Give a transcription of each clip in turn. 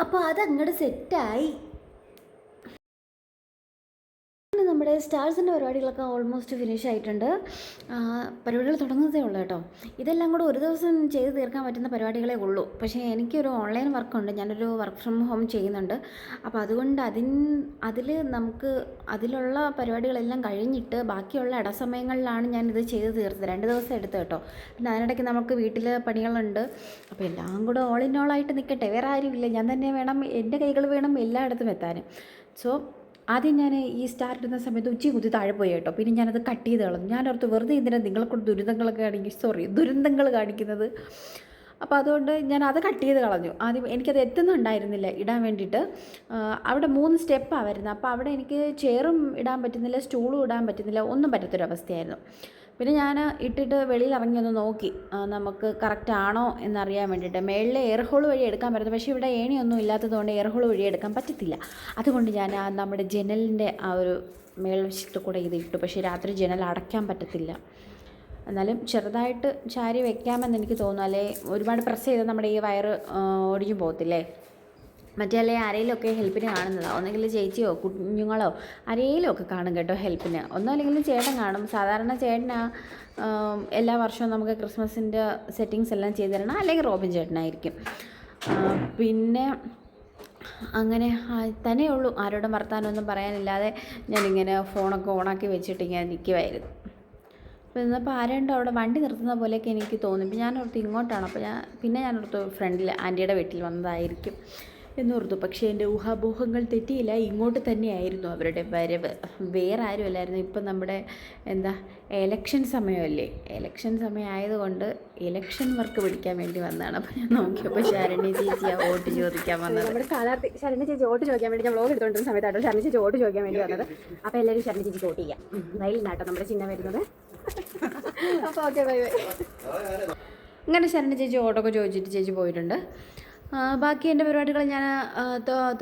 അപ്പോൾ അതങ്ങോട്ട് സെറ്റായി അങ്ങനെ നമ്മുടെ സ്റ്റാർസിന്റെ പരിപാടികളൊക്കെ ഓൾമോസ്റ്റ് ഫിനിഷ് ആയിട്ടുണ്ട്. പരിപാടികൾ തുടങ്ങുന്നതേ ഉള്ളൂ കേട്ടോ. ഇതെല്ലാം കൂടെ ഒരു ദിവസം ചെയ്ത് തീർക്കാൻ പറ്റുന്ന പരിപാടികളേ ഉള്ളൂ. പക്ഷേ എനിക്കൊരു ഓൺലൈൻ വർക്കുണ്ട് ഞാനൊരു വർക്ക് ഫ്രം ഹോം ചെയ്യുന്നുണ്ട്. അപ്പോൾ അതുകൊണ്ട് അതിൻ അതിൽ നമുക്ക് അതിലുള്ള പരിപാടികളെല്ലാം കഴിഞ്ഞിട്ട് ബാക്കിയുള്ള ഇടസമയങ്ങളിലാണ് ഞാനിത് ചെയ്ത് തീർത്തത്. രണ്ട് ദിവസം എടുത്ത് കേട്ടോ. പിന്നെ അതിനിടയ്ക്ക് നമുക്ക് വീട്ടിൽ പണികളുണ്ട്. അപ്പോൾ എല്ലാം കൂടെ ഓൾ ഇൻ ഓൾ ആയിട്ട് നിൽക്കട്ടെ വേറെ ആരുമില്ല. ഞാൻ തന്നെ വേണം എന്റെ കൈകൾ വേണം എല്ലായിടത്തും എത്താൻ. സോ ആദ്യം ഞാൻ ഈ സ്റ്റാർ ഇടുന്ന സമയത്ത് ഉച്ചി കുത്തി താഴെ പോയി കേട്ടോ. പിന്നെ ഞാനത് കട്ട് ചെയ്ത് കളഞ്ഞു. ഞാനോർത്ത് വെറുതെ ഇതിനെ നിങ്ങളെക്കൊണ്ട് ദുരിതങ്ങളൊക്കെ കാണിക്കും സോറി ദുരന്തങ്ങൾ കാണിക്കുന്നത്? അപ്പോൾ അതുകൊണ്ട് ഞാൻ അത് കട്ട് ചെയ്ത് കളഞ്ഞു. ആദ്യം എനിക്കത് എത്തുന്നുണ്ടായിരുന്നില്ല ഇടാൻ വേണ്ടിയിട്ട്. അവിടെ മൂന്ന് സ്റ്റെപ്പാണ് വരുന്നത് അപ്പോൾ അവിടെ എനിക്ക് ചെയറും ഇടാൻ പറ്റുന്നില്ല സ്റ്റൂളും ഇടാൻ പറ്റുന്നില്ല ഒന്നും പറ്റാത്തൊരവസ്ഥയായിരുന്നു. പിന്നെ ഞാൻ ഇട്ടിട്ട് വെളിയിൽ ഇറങ്ങി ഒന്ന് നോക്കി. നമുക്ക് കറക്റ്റ് ആണോ എന്നറിയാൻ വേണ്ടിയിട്ട്. മേളിലെ എയർ ഹോൾ വഴി എടുക്കാൻ പറ്റുന്നത്. പക്ഷേ ഇവിടെ ഏണിയൊന്നും ഇല്ലാത്തതുകൊണ്ട് എയർ ഹോൾ വഴി എടുക്കാൻ പറ്റത്തില്ല. അതുകൊണ്ട് ഞാൻ നമ്മുടെ ജനലിന്റെ ആ ഒരു മേൽവശത്ത് കൂടെ ഇത് ഇട്ടു. പക്ഷേ രാത്രി ജനൽ അടയ്ക്കാൻ പറ്റത്തില്ല. എന്നാലും ചെറുതായിട്ട് ചാരി വെക്കാമെന്ന് എനിക്ക് തോന്നുന്നു. അല്ലേ? ഒരുപാട് പ്രസ് ചെയ്താൽ നമ്മുടെ ഈ വയറ് ഒടിഞ്ഞു പോകത്തില്ലേ? മറ്റേ അല്ലെ ആരെങ്കിലുമൊക്കെ ഹെൽപ്പിന് കാണുന്നതാണ് ഒന്നെങ്കിൽ ചേച്ചിയോ കുഞ്ഞുങ്ങളോ ആരെങ്കിലും ഒക്കെ കാണും കേട്ടോ ഹെൽപ്പിന് ഒന്നുമല്ലെങ്കിലും ചേട്ടൻ കാണും. സാധാരണ ചേട്ടനാ എല്ലാ വർഷവും നമുക്ക് ക്രിസ്മസിന്റെ സെറ്റിങ്സ് എല്ലാം ചെയ്തു തരണം അല്ലെങ്കിൽ റോബിൻ ചേട്ടനായിരിക്കും. പിന്നെ അങ്ങനെ തന്നെ ഉള്ളു. ആരോടും വർത്താനമൊന്നും പറയാനില്ലാതെ ഞാനിങ്ങനെ ഫോണൊക്കെ ഓണാക്കി വെച്ചിട്ട് ഇങ്ങനെ നിൽക്കുമായിരുന്നു അപ്പോൾ ഇന്നിപ്പോൾ ആരുണ്ടോ അവിടെ വണ്ടി നിർത്തുന്ന പോലെയൊക്കെ എനിക്ക് തോന്നി. ഇപ്പോൾ ഞാൻ ഇങ്ങോട്ടാണ്. അപ്പോൾ ഞാൻ പിന്നെ ഞാൻ ഫ്രണ്ടിൽ ആന്റിയുടെ വീട്ടിൽ വന്നതായിരിക്കും. എന്നോർത്തു പക്ഷേ എന്റെ ഊഹാപോഹങ്ങൾ തെറ്റിയില്ല. ഇങ്ങോട്ട് തന്നെയായിരുന്നു അവരുടെ വരവ്. വേറെ ആരുമല്ലായിരുന്നു. ഇപ്പം നമ്മുടെ എന്താ എലക്ഷൻ സമയമല്ലേ? എലക്ഷൻ സമയമായതുകൊണ്ട് ഇലക്ഷൻ വർക്ക് പിടിക്കാൻ വേണ്ടി വന്നതാണ്. അപ്പോൾ ഞാൻ നോക്കിയപ്പോൾ ശരണി ചേച്ചിയാണ് വോട്ട് ചോദിക്കാൻ വന്നത്. നമ്മുടെ സ്ഥാനാർത്ഥി ശരണ ചേച്ചി വോട്ട് ചോദിക്കാൻ വേണ്ടി ഞാൻ വ്ളോഗ് എടുത്തുകൊണ്ടിരുന്ന സമയത്താണ് ശരണ ചേച്ചി വോട്ട് ചോദിക്കാൻ വേണ്ടി വന്നത്. അപ്പോൾ എല്ലാവരും ശരണ ചേച്ചിക്ക് വോട്ട് ചെയ്യാം. റെയിൽ നാട്ടോ നമ്മുടെ ചിഹ്നം വരുന്നത്. അപ്പോൾ ഓക്കെ ബൈ ബൈ അങ്ങനെ ശരണ ചേച്ചി ഓട്ടൊക്കെ ചോദിച്ചിട്ട് ചേച്ചി പോയിട്ടുണ്ട്. ബാക്കി എന്റെ പരിപാടികൾ ഞാൻ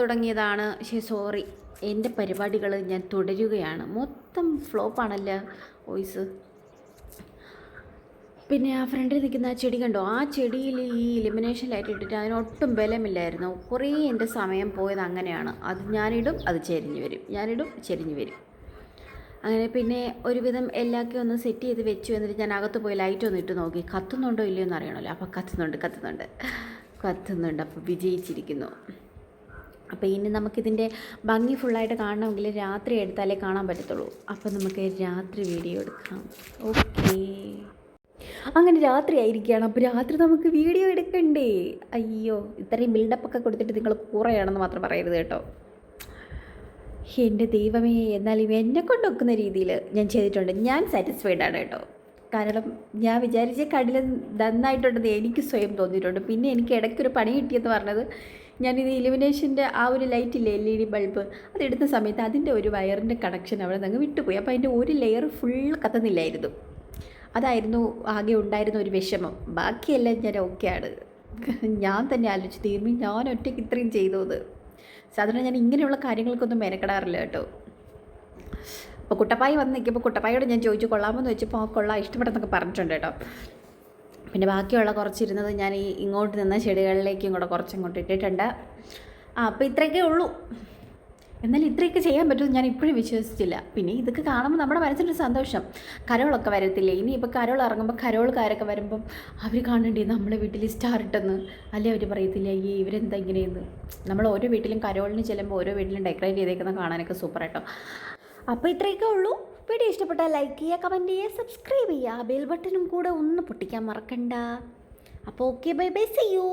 തുടങ്ങിയതാണ്. ശരി സോറി എന്റെ പരിപാടികൾ ഞാൻ തുടരുകയാണ്. മൊത്തം ഫ്ലോപ്പാണല്ലോ വോയിസ്. പിന്നെ ആ ഫ്രണ്ടിൽ നിൽക്കുന്ന ആ ചെടി കണ്ടോ? ആ ചെടിയിൽ ഈ ഇലിമിനേഷൻ ലൈറ്റ് ഇട്ടിട്ട് അതിനൊട്ടും ബലമില്ലായിരുന്നു. കുറേ എന്റെ സമയം പോയത് അങ്ങനെയാണ്. അത് ഞാനിടും അത് ചെരിഞ്ഞ് വരും. ഞാനിടും ചെരിഞ്ഞ് വരും. അങ്ങനെ പിന്നെ ഒരുവിധം എല്ലാമൊക്കെ ഒന്ന് സെറ്റ് ചെയ്ത് വെച്ചു എന്നിട്ട് ഞാൻ അകത്ത് പോയി ലൈറ്റ് ഒന്ന് ഇട്ട് നോക്കി. കത്തുന്നുണ്ടോ ഇല്ലയോ എന്ന് അറിയണമല്ലോ. അപ്പോൾ കത്തുന്നുണ്ട് കത്തുന്നുണ്ട്. കത്തുന്നുണ്ട്. അപ്പോൾ വിജയിച്ചിരിക്കുന്നു. അപ്പോൾ ഇനി നമുക്കിതിന്റെ ഭംഗി ഫുള്ളായിട്ട് കാണണമെങ്കിൽ രാത്രി എടുത്താലേ കാണാൻ പറ്റത്തുള്ളൂ. അപ്പോൾ നമുക്ക് രാത്രി വീഡിയോ എടുക്കാം. ഓക്കേ അങ്ങനെ രാത്രി ആയിരിക്കുകയാണ്. അപ്പോൾ രാത്രി നമുക്ക് വീഡിയോ എടുക്കണ്ടേ? അയ്യോ ഇത്രയും ബിൽഡപ്പൊക്കെ കൊടുത്തിട്ട് നിങ്ങൾ കൂറയാണെന്ന് മാത്രം പറയരുത് കേട്ടോ. എന്റെ ദൈവമേ എന്നാലും എന്നെ കൊണ്ടൊക്കുന്ന രീതിയിൽ ഞാൻ ചെയ്തിട്ടുണ്ട്. ഞാൻ സാറ്റിസ്ഫൈഡ് ആണ് കേട്ടോ. കാരണം ഞാൻ വിചാരിച്ച കടൽ നന്നായിട്ടുണ്ടെന്ന് എനിക്ക് സ്വയം തോന്നിയിട്ടുണ്ട്. പിന്നെ എനിക്ക് ഇടയ്ക്കൊരു പണി കിട്ടിയെന്ന് പറഞ്ഞത് ഞാനിത് ഇലുമിനേഷന്റെ ആ ഒരു ലൈറ്റ് ഇല്ലേ എൽ ഇ ഡി ബൾബ് അതെടുത്ത സമയത്ത് അതിന്റെ ഒരു വയറിന്റെ കണക്ഷൻ അവിടെ നിന്ന് വിട്ടുപോയി. അപ്പോൾ അതിന്റെ ഒരു ലെയർ ഫുൾ കത്തുന്നില്ലായിരുന്നു. അതായിരുന്നു ആകെ ഉണ്ടായിരുന്ന ഒരു വിഷമം. ബാക്കിയെല്ലാം ഞാൻ ഓക്കെയാണ് ഞാൻ തന്നെ ആലോചിച്ച് തീർന്നു ഞാൻ ഒറ്റയ്ക്ക് ഇത്രയും ചെയ്തു സാധാരണ ഞാൻ ഇങ്ങനെയുള്ള കാര്യങ്ങൾക്കൊന്നും മെനക്കെടാറില്ല കേട്ടോ. അപ്പോൾ കുട്ടപ്പായി വന്ന് നിൽക്കുമ്പോൾ കുട്ടപ്പായോട് ഞാൻ ചോദിച്ചു കൊള്ളാമെന്ന് വെച്ചപ്പോൾ ആ കൊള്ളാം ഇഷ്ടപ്പെട്ടെന്നൊക്കെ പറഞ്ഞിട്ടുണ്ട് കേട്ടോ. പിന്നെ ബാക്കിയുള്ള കുറച്ചിരുന്നത് ഞാൻ ഈ ഇങ്ങോട്ട് നിന്ന ചെടികളിലേക്കും കൂടെ കുറച്ചിങ്ങോട്ട് ഇട്ടിട്ടുണ്ട്. ആ അപ്പോൾ ഇത്രയൊക്കെ ഉള്ളൂ. എന്നാലും ഇത്രയൊക്കെ ചെയ്യാൻ പറ്റുമെന്ന് ഞാൻ ഇപ്പോഴും വിശ്വസിച്ചില്ല. പിന്നെ ഇതൊക്കെ കാണുമ്പോൾ നമ്മുടെ മനസ്സിനൊരു സന്തോഷം. കരോളൊക്കെ വരത്തില്ലേ? ഇപ്പോൾ കരോൾ ഇറങ്ങുമ്പോൾ കരോൾക്കാരൊക്കെ വരുമ്പം അവർ കാണണ്ടേ നമ്മളെ വീട്ടിൽ സ്റ്റാർ ഇട്ടെന്ന്? അല്ലേ അവർ പറയത്തില്ല ഈ ഇവരെന്താ ഇങ്ങനെയെന്ന്? നമ്മൾ ഓരോ വീട്ടിലും കരോളിന് ചെല്ലുമ്പോൾ ഓരോ വീട്ടിലും ഡെക്കറേറ്റ് ചെയ്തേക്കുന്ന കാണാനൊക്കെ സൂപ്പർ കേട്ടോ. അപ്പോൾ ഇത്രയൊക്കെ ഉള്ളൂ. വീഡിയോ ഇഷ്ടപ്പെട്ടാൽ ലൈക്ക് ചെയ്യുക കമന്റ് ചെയ്യുക സബ്സ്ക്രൈബ് ചെയ്യുക. ബെൽ ബട്ടണും കൂടെ ഒന്ന് പൊട്ടിക്കാൻ മറക്കണ്ട. അപ്പോൾ okay bye bye see you